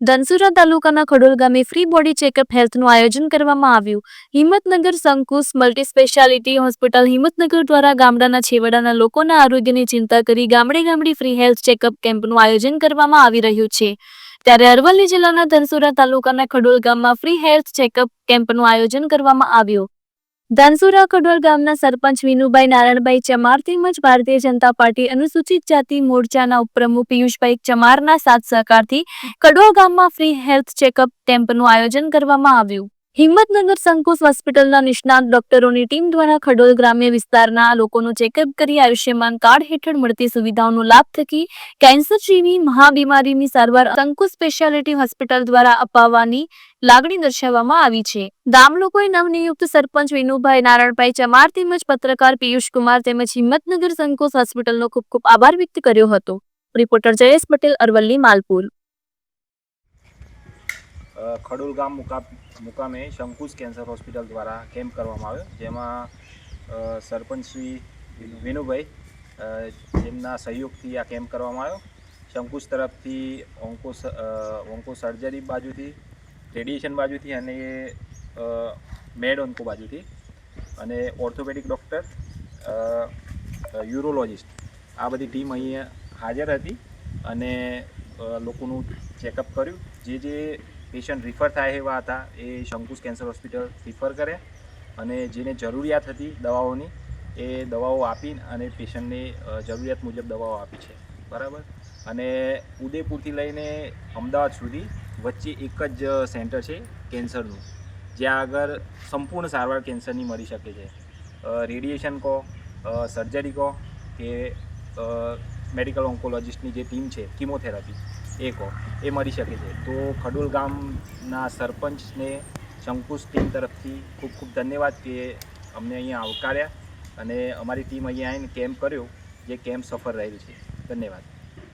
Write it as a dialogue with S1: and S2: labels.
S1: ધનસુરા તાલુકાના ખડોલ ગામે free body checkup હેલ્થનું આયોજન કરવામાં આવ્યું. Himmatnagar Sankush multi speciality hospital Himmatnagar દ્વારા ગામડાના છેવાડાના લોકોના આરોગ્યની ચિંતા કરી ગામડે ગામડે ફ્રી હેલ્થ ચેકઅપ કેમ્પનું આયોજન કરવામાં આવી રહ્યું છે. ત્યારે અરવલ્લી જિલ્લાના ધનસુરા તાલુકાના ખડોલ ગામમાં ફ્રી હેલ્થ ચેકઅપ કેમ્પનું આયોજન કરવામાં આવ્યું. ધાનસુરા કડોલ ગામના સરપંચ વિનુભાઈ નારાયણભાઈ ચમાર તેમજ ભારતીય જનતા પાર્ટી અનુસૂચિત જાતિ મોરચાના ઉપપ્રમુખ પિયુષભાઈ ચમારના સાથ સહકારથી કડોળ ગામમાં ફ્રી હેલ્થ ચેકઅપ કેમ્પનું આયોજન કરવામાં આવ્યું. હિંમતનગર સંકુશ હોસ્પિટલના નિષ્ણાત ડોક્ટરોની ટીમ દ્વારા ખડોલ ગ્રામ્ય વિસ્તારના લોકોનું ચેકઅપ કરી આયુષ્યમાન કાર્ડ હેઠળ મળતી સુવિધાઓનો લાભ થકી કેન્સર જેવી મહાબીમારીની સારવાર સંકુશ સ્પેશિયાલિટી હોસ્પિટલ દ્વારા અપાવવાની લાગણી દર્શાવવામાં આવી છે. ગામ લોકોએ નવનિયુક્ત સરપંચ વિનુભાઈ નારાયણભાઈ ચમાર તેમજ પત્રકાર પિયુષ કુમાર તેમજ હિંમતનગર સંકુશ હોસ્પિટલનો ખૂબ ખૂબ આભાર વ્યક્ત કર્યો હતો. રિપોર્ટર જયેશ પટેલ, અરવલ્લી, માલપુર.
S2: ખડોલ ગામ મુકા મુકામે શંકુશ કેન્સર હોસ્પિટલ દ્વારા કેમ્પ કરવામાં આવ્યો, જેમાં સરપંચ શ્રી વિનુભાઈ જેમના સહયોગથી આ કેમ્પ કરવામાં આવ્યો. શંકુશ તરફથી ઓંકો ઓન્કો સર્જરી બાજુથી, રેડિયેશન બાજુથી અને મેડ ઓન્કો બાજુથી અને ઓર્થોપેડિક ડૉક્ટર યુરોલોજિસ્ટ, આ બધી ટીમ અહીંયા હાજર હતી અને લોકોનું ચેકઅપ કર્યું. જે જે પેશન્ટ રિફર થાય એવા હતા. એ શંકુશ કેન્સર હોસ્પિટલ રિફર કર્યા અને જેને જરૂરિયાત હતી દવાઓની, એ દવાઓ આપી અને પેશન્ટને જરૂરિયાત મુજબ દવાઓ આપી છે. બરાબર? અને ઉદયપુરથી લઈને અમદાવાદ સુધી વચ્ચે એક જ સેન્ટર છે કેન્સરનું, જ્યાં આગળ સંપૂર્ણ સારવાર કેન્સરની મળી શકે છે. રેડિયેશન કહો સર્જરી કહો કે મેડિકલ ઓન્કોલોજિસ્ટની જે ટીમ છે, કિમોથેરાપી. એ કહો એ મળી શકે છે. તો ખડોલ ગામના સરપંચને શંકુશ ટીમ તરફથી ખૂબ ખૂબ ધન્યવાદ કે અમને અહીંયા આવકાર્યા અને અમારી ટીમ અહીંયા આવીને કેમ્પ કર્યો, જે કેમ્પ સફળ રહેલ છે. ધન્યવાદ.